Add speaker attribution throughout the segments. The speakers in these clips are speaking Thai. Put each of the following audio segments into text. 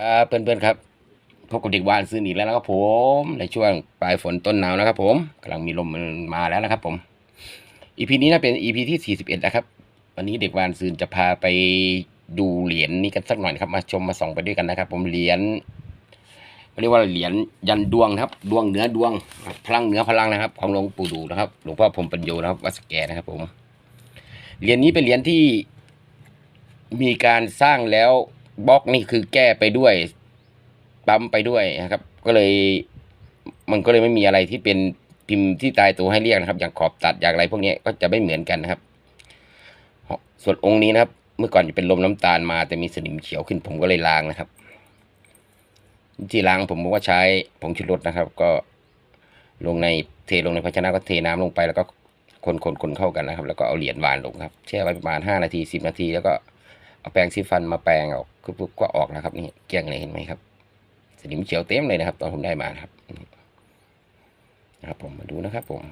Speaker 1: ครับเพื่อนๆครับพบกับเด็กวานซื้ออีกแล้วนะครับผมในช่วงปลายฝนต้นหนาวนะครับ ผมกำลังมีลมมาแล้วนะครับ ผมอีพีนี้นะเป็นอีพีที่ 41 นะครับ วันนี้เด็กวานซื้อจะพาไปดูเหรียญนี้กันสักหน่อยนะครับ มาชมมาส่องไปด้วยกันนะครับ ผมเหรียญเรียกว่าเหรียญยันดวงครับ ดวงเหนือดวง พลังเหนือพลังนะครับ ของหลวงปู่ดูนะครับหลวงพ่อพรมปัญโยนะครับวัดสแกนะครับ ผมเหรียญนี้เป็นเหรียญที่มีการสร้างแล้ว บล็อกนี่คือแก้ไปด้วยปั๊มไปด้วยนะครับ ก็เลยมันก็เลยไม่มีอะไรที่เป็นพิมพ์ที่ตายตัวให้เรียกนะครับ อย่างขอบตัดอย่างไรพวกนี้ก็จะไม่เหมือนกันนะครับ ส่วนองค์นี้นะครับ เมื่อก่อนจะเป็นลมน้ำตาลมาแต่มีสนิมเขียวขึ้นผมก็เลยล้างนะครับที่ล้างผมบอกว่าใช้ผงชูรสนะครับ ก็ลงในเทลงในภาชนะก็เทน้ำลงไปแล้วก็คนคนคนเข้ากันนะครับ แล้วก็เอาเหรียญวานลงครับแช่ไว้ประมาณห้านาทีสิบนาทีแล้วก็ เอาแปรงสีฟันมาแปรงออกปุ๊บก็ออกนะครับนี่เกลี้ยงเลยเห็นไหมครับ สนิมเขียวเต็มเลยนะครับ ตอนผมได้มาครับนะครับ ผมมาดูนะครับ ผม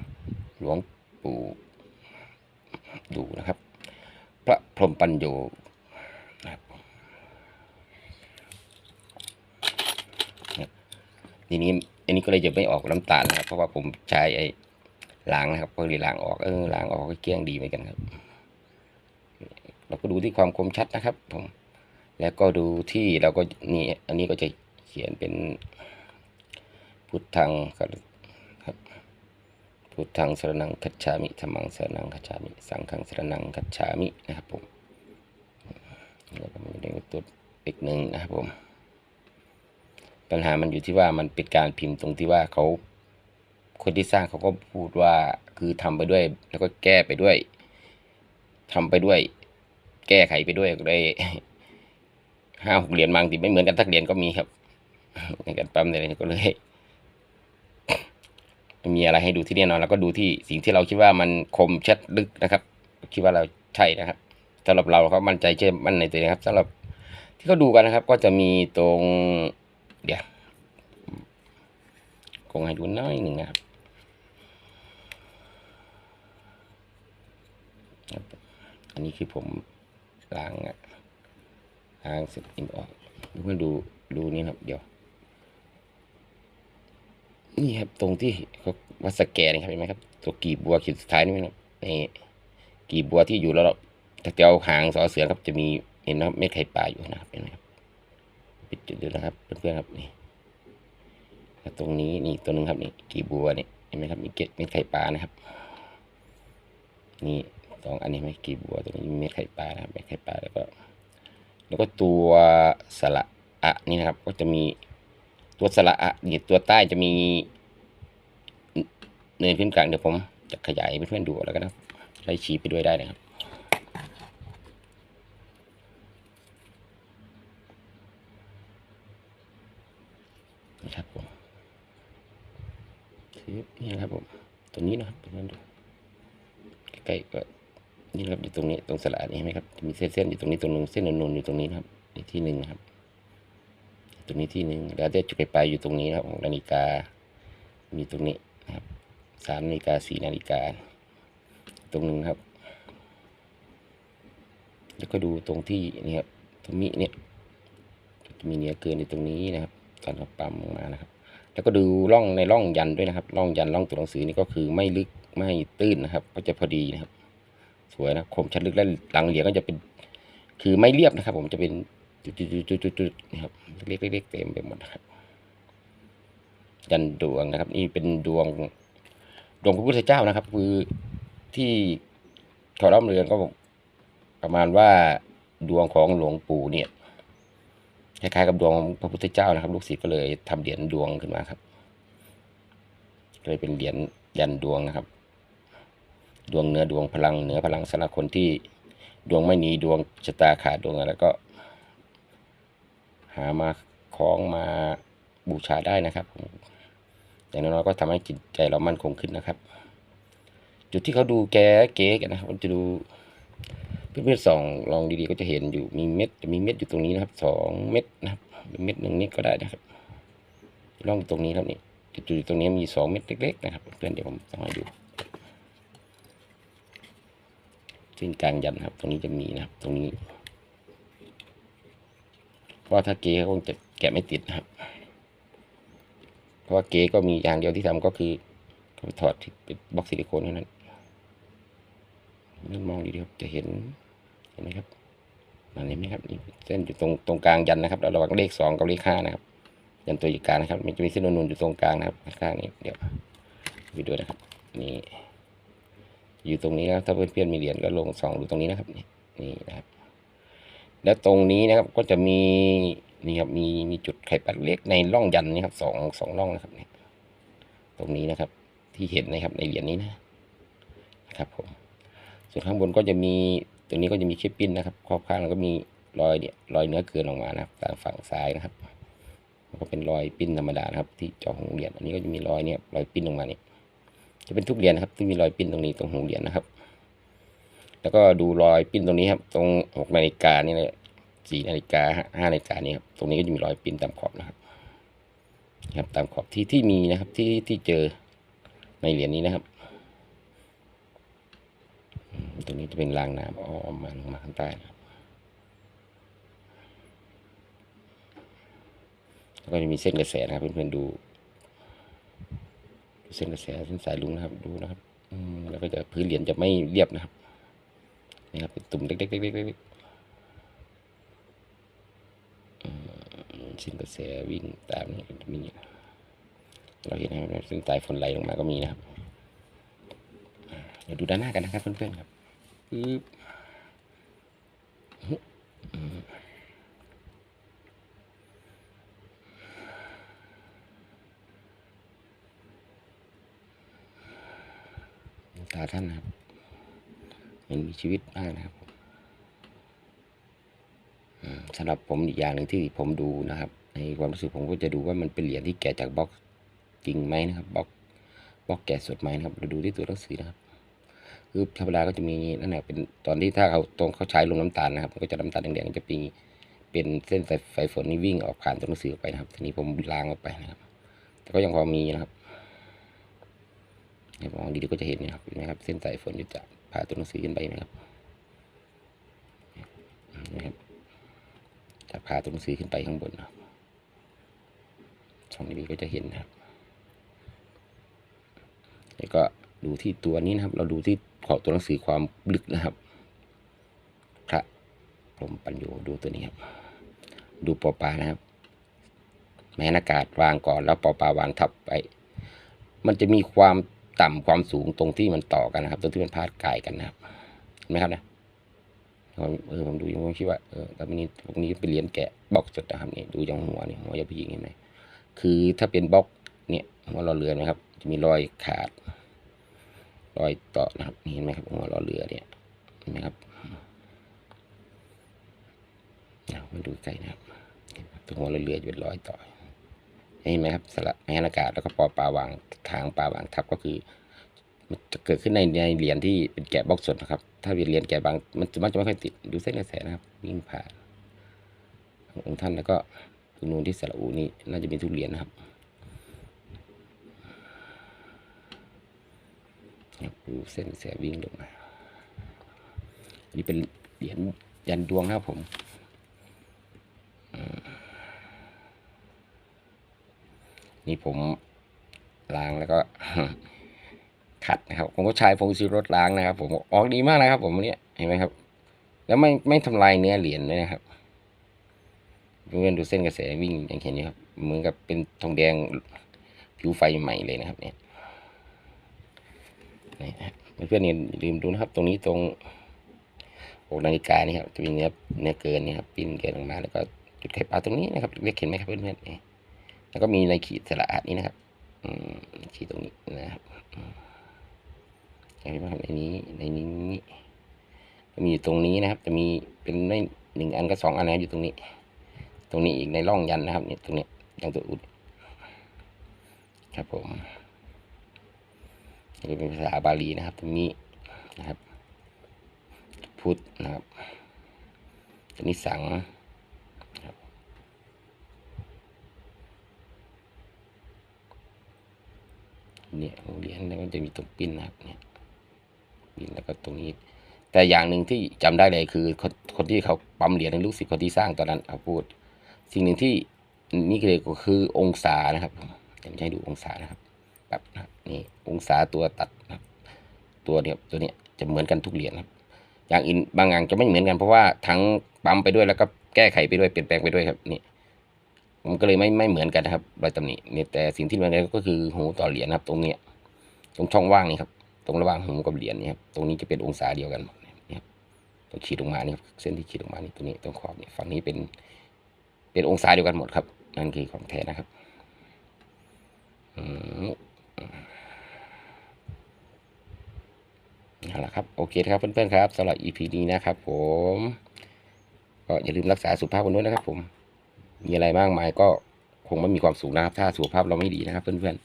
Speaker 1: หลวงปู่ดูนะครับ พระพรหมปัญโยนะครับทีนี้อันนี้ก็เลยจะไม่ออกน้ำตาลนะครับ เพราะว่าผมใช้ไอ้ล้างนะครับก็เลยล้างออกเออล้างออกก็เกลี้ยงดีเหมือนกันครับ เราก็ดูที่ความคมชัดนะครับผมแล้วก็ดูที่เราก็นี่อันนี้ก็จะเขียนเป็นพุทธังครับพุทธังสรนังคัจฉามิธรรมังสรนังคัจฉามิ สังฆังสรนังคัจฉามินะครับผมแล้วก็มีเลขตัวอีกหนึ่งนะครับผม ปัญหามันอยู่ที่ว่ามันเป็นการพิมพ์ตรงที่ว่าเขาคนที่สร้างเขาก็พูดว่าคือทำไปด้วย แล้วก็แก้ไปด้วยทำไปด้วย แก้ไขไปด้วยก็ได้ห้าหกเหรียญบางทีไม่เหมือนกันทักเหรียญก็มีครับ ในการปั๊มอะไรก็เลยมีอะไรให้ดูที่แน่นอนแล้วก็ดูที่สิ่งที่เราคิดว่ามันคมชัดลึกนะครับ คิดว่าเราใช่นะครับสำหรับเราเขามั่นใจเชื่อมั่นในตัวเองครับสำหรับที่เขาดูกันนะครับ ก็จะมีตรงเดี๋ยวคงให้ดูน้อยหนึ่งนะครับอันนี้คือผม ล้างอะล้างเสร็จอินออกเพื่อนดูดูนี่ครับเดี๋ยว นี่ครับตรงที่เขาวัดสแกนครับเห็นไหมครับ ตัวกีบบัวขีดสุดท้ายนี่นะครับนี่กีบบัวที่อยู่แล้วถ้าเจ้าหางสอเสือครับจะมีเห็นนะครับเม็ดไข่ปลาอยู่นะครับเห็นไหมครับปิดจุดดูนะครับเพื่อนๆครับนี่ตรงนี้นี่ตัวหนึงครับนี่กีบบัวนี่เห็นไหมครับมีเก็ดเม็ดไข่ปลานะครับ นี่ สองอันนี้ไม่กีบบัวตัวนี้มีเม็ดไข่ปลานะครับเม็ดไข่ปลาแล้วก็ แล้วก็ตัวสระอะนี่นะครับ ก็จะมีตัวสระอะนี่ตัวใต้จะมีเนินพื้นกลางเดี๋ยวผมจะขยายให้เพื่อนๆดูแล้วกันนะไล่ชี้ไปด้วยได้นะครับผมนี่นะครับผม ตัวนี้นะครับเพื่อนๆดูใกล้ๆก็ นี่นะค รับอยู่ตรงสระนี่เห็นไหมครับมีเส้นเส้นอยู่ตรงนี้ตรงนึงเส้นนูนๆอยู่ตรงนี้นะครับอีกที่หนึ่งนะครับ ตรงนี้ที่หนึ่งแล้วได้จุดไปลายอยู่ตรงนี้ครับของนาฬิกา มีตรงนี้นะครับสามนาฬิกาสี่นาฬิกา ตรงนึงครับ แล้วก็ดูตรงที่นี่ครับตรงนี้เนี่ยจะมีเนื้อเกินอยู่ตรงนี้นะครับตอนเราปั๊มมานะครับ แล้วก็ดูร่องในร่องยันด้วยนะครับร่องยันร่องตัวหนังสือนี่ก็คือไม่ลึกไม่ตื้นนะครับ ก็จะพอดีนะครับ สวยนะคมชัดลึกและหลังเหรียญก็จะเป็น คือไม่เรียบนะครับ ผมจะเป็นจุดๆๆๆนะครับเล็กๆๆเต็มไปหมดนะครับยันดวงนะครับ นี่เป็นดวงดวงพระพุทธเจ้านะครับ คือที่เขาเล่าเรือนก็ประมาณว่าดวงของหลวงปู่เนี่ยคล้ายๆกับดวงของพระพุทธเจ้านะครับ ลูกศิษย์ก็เลยทำเหรียญดวงขึ้นมาครับเลยเป็นเหรียญยันดวงนะครับ ดวงเหนือดวงพลังเหนือพลังสำหรับคนที่ดวงไม่มีดวงชะตาขาดดวงอะไรก็ หามาคล้องมาบูชาได้นะครับ อย่างน้อยๆก็ทำให้จิตใจเรามั่นคงขึ้นนะครับ จุดที่เขาดูแกเก๋กันนะครับมันจะดูเพื่อนๆส่องลองดีๆก็จะเห็นอยู่มีเม็ดจะมีเม็ดอยู่ตรงนี้นะครับสองเม็ดนะครับเม็ดหนึ่งนิดก็ได้นะครับร่องตรงนี้ครับนี่จุดๆตรงนี้มีสองเม็ดเล็กๆนะครับ เพื่อนเดี๋ยวผมจะให้ดู เส้นกลางยันนะครับ ตรงนี้จะมีนะครับ ตรงนี้ เพราะถ้าเกเขาคงจะแกะไม่ติดนะครับ เพราะว่าเกก็มีอย่างเดียวที่ทำก็คือถอดที่เป็นบล็อกซิลิโคนเท่านั้นนี่มองดีๆครับจะเห็นเห็นไหมครับนั่นเห็นไหมครับนี่เส้นอยู่ตรงตรงกลางยันนะครับแล้วระหว่างเลขสองกับเลขห้านะครับยันตัวอยู่กลางนะครับ มันจะมีเส้นนูนๆอยู่ตรงกลางนะครับข้างนี้เดี๋ยวไปดูนะครับนี่ อยู่ตรงนี้นะถ้าเพื่อนๆมีเหรียญก็ลงสองดูตรงนี้นะครับนี่นี่นะครับ แล้วตรงนี้นะครับก็จะมีนี่ครับมีมีจุดไข่ปัดเล็กในร่องยันนี่ครับสองสองร่องนะครับเนี่ยตรงนี้นะครับที่เห็นนะครับในเหรียญนี้นะนะครับผมส่วนข้างบนก็จะมีตรงนี้ก็จะมีเคปปิ้นนะครับขอบข้างแล้วก็มีรอยเนี่ยรอยเนื้อเกินออกมานะครับทางฝั่งซ้ายนะครับก็เป็นรอยปิ้นธรรมดานะครับ ที่จาะหูเหรียญอันนี้ก็จะมีรอยเนี่ยรอยปิ้นออกมาเนี่ย จะเป็นทุกเหรียญนะครับที่มีรอยปิ้นตรงนี้ตรงหูเหรียญนะครับ แล้วก็ดูรอยปิ้นตรงนี้ครับ ตรงหกนาฬิกานี่เลยสี่นาฬิกาห้านาฬิกานี่ครับตรงนี้ก็จะมีรอยปิ้นตามขอบนะครับครับตามขอบที่ที่มีนะครับที่ที่เจอในเหรียญนี้นะครับตรงนี้จะเป็นรางน้ำอ้อมมาลงมาข้างใต้นะครับแล้วก็จะมีเส้นกระแสนะครับเพื่อนๆดู เส้นกระแสเส้นสายลุงนะครับ ดูนะครับ อืมแล้วก็จะพื้นเหรียญจะไม่เรียบนะครับนี่ครับเป็นตุ่มเล็กๆๆๆเส้นกระแสวิ่งตามนี่มีเราเห็นนะครับเส้นสายฝนไหลลงมาก็มีนะครับเดี๋ยวดูด้านหน้ากันนะครับเพื่อนๆครับปึ๊บอืม ตาท่านนะครับเห็นมีชีวิตมากนะครับสำหรับผมอีกอย่างหนึ่งที่ผมดูนะครับ ในความรู้สึกผมก็จะดูว่ามันเป็นเหรียญที่แกะจากบล็อกจริงไหมนะครับบล็อกบล็อกแกะสดไหมนะครับเราดูที่ตัวหนังสือนะครับคือธรรมดาก็จะมีนั่นแหละเป็นตอนที่ถ้าเขาตรงเขาใช้ลงน้ำตาลนะครับมันก็จะน้ำตาลแดงๆจะมีเป็นเส้นสายไฟฝนนี่วิ่งออกผ่านตัวหนังสืออไปนะครับ ทีนี้ผมล้างออกไปนะครับ แต่ก็ยังพอมีนะครับ มองดีๆก็จะเห็นนะครับเห็นไหมครับ เส้นสายฝนอยู่จากผ่าตัวหนังสือขึ้นไปนะครับนะครับจากผ่าตัวหนังสือขึ้นไปข้างบนนะครับช่องนี้ก็จะเห็นนะครับแล้วก็ดูที่ตัวนี้นะครับ เราดูที่ขอบตัวหนังสือความลึกนะครับ พระพรหมปัญโยดูตัวนี้ครับ ดูปอปานะครับ แม้นอากาศวางก่อนแล้วปอปาวางทับไป มันจะมีความ ต่ำความสูงตรงที่มันต่อกันนะครับ ตรงที่มันพาดกายกันนะครับเห็นไหมครับนะเออผมดูยังผมคิดว่าเออแต่นี้พวกนี้เป็นเหรียญแกะบล็อกสดนะครับนี่ดูอย่างหัวนี่หัวยาผู้หญิงเห็นไหมคือถ้าเป็นบล็อกเนี่ยหัวเราเรือนะครับ จะมีรอยขาด รอยต่อนะครับเห็นไหมครับหัวเราเรือเนี่ยเห็นไหมครับเอามาดูใกล้นะครับตรงหัวเราเรือจะเป็นรอยต่อ เห็นไหมครับสระแม่นอากาศแล้วก็ปอปลาวางทางปลาวางทับก็คือ มันจะเกิดขึ้นในในเหรียญที่เป็นแกะบล็อกสดนะครับ ถ้าเป็นเหรียญแกะบางมันจะมันจะไม่ค่อยติดดูเส้นกระแสนะครับวิ่งผ่านของค์ท่านแล้วก็ตรงนู้นที่สระอูนี่น่าจะเป็นทุกเหรียญนะครับดูเส้นกระแสวิ่งลงมาอันนี้เป็นเหรียญยันดวงครับผมอืม นี่ผมล้างแล้วก็ขัดนะครับผมก็ใช้ฟงซีรถล้างนะครับ ผมออกดีมากนะครับ ผมอันเนี้ยเห็นไหมครับ แล้วไม่ไม่ทำลายเนื้อเหรียญด้วยนะครับเพื่อนดูเส้นกระแสวิ่งอย่างเห็นนี้ครับเหมือนกับเป็นทองแดงผิวไฟใหม่เลยนะครับ เนี่ยนี่นเพื่อนเนี่ยลืมดูนะครับ ตรงนี้ตรงหกนาฬิกานี่ครับจะมีเนื้อเนื้อเกินนี่ครับปิ้นเกินออกมาแล้วก็จุดไข่ปลาตรงนี้นะครับเล็กเห็นไหมครับเพื่อนๆนี่ แล้วก็มีในขีดสระอาดนี้นะครับอืมขีดตรงนี้นะครับเห็นไหมครับในนี้ในนี้จะมีอยู่ตรงนี้นะครับ จะมีเป็นในหนึ่งอันก็สองอันนะครับอยู่ตรงนี้ ตรงนี้อีกในร่องยันนะครับเนี่ยตรงนี้ยังตัวอุดครับผมนี่เป็นภาษาบาลีนะครับ ตรงนี้นะครับ พุทธนะครับตรงนี้สังครับ เนี่ยหัวเหรียญแล้วก็จะมีตรงปิ้นนะครับเนี่ยบินแล้วก็ตรงนี้ แต่อย่างหนึ่งที่จำได้เลยคือคนคนที่เขาปั๊มเหรียญในลูกศิษย์คนที่สร้างตอนนั้นเอาพูด สิ่งหนึ่งที่นี่เลยก็คือองศานะครับผมจะให้ดูองศานะครับแบบนี่องศาตัวตัดนะครับตัวเนี้ยตัวเนี้ยจะเหมือนกันทุกเหรียญครับ อย่างอื่นบางอย่างจะไม่เหมือนกันเพราะว่าทั้งปั๊มไปด้วยแล้วก็แก้ไขไปด้วยเปลี่ยนแปลงไปด้วยครับนี่ ผมก็เลยไม่ไม่เหมือนกันนะครับรอยตำหนิเนี่ยแต่สิ่งที่เหมือนกันก็คือหูต่อเหรียญนะครับ ตรงเนี้ยตรงช่องว่างนี่ครับ ตรงระหว่างหูกับเหรียญนี่ครับตรงนี้จะเป็นองศาเดียวกันหมดนี่ครับตรงขีดลงมานี่ครับเส้นที่ขีดลงมานี่ตรงนี้ตรงขอบนี่ฝั่งนี้เป็น เป็นองศาเดียวกันหมดครับ นั่นคือของแท้นะครับอืมเอาละครับโอเคครับเพื่อนๆครับสำหรับ EP นี้นะครับ ผม ก็อย่าลืมรักษาสุขภาพกันด้วยนะครับผม มีอะไรมากมายก็คงไม่มีความสุขนะครับ ถ้าสุขภาพเราไม่ดีนะครับ เพื่อน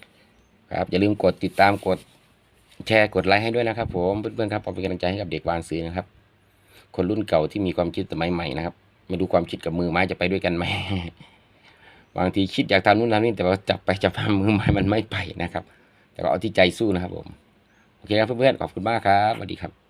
Speaker 1: ๆครับ อย่าลืมกดติดตามกดแชร์กดไลค์ให้ด้วยนะครับ ผมเพื่อนๆครับเป็นกำลังใจให้กับเด็กวานซื้อนะครับ คนรุ่นเก่าที่มีความคิดสมัยใหม่นะครับไม่รู้ความคิดกับมือไม้จะไปด้วยกันไหมบางทีคิดอยากทำนู่นทำนี่แต่ว่าจับไปจับมามือไม้มันไม่ไปนะครับ แต่ก็เอาที่ใจสู้นะครับผมโอเคครับเพื่อนๆขอบคุณมากครับสวัสดีครับ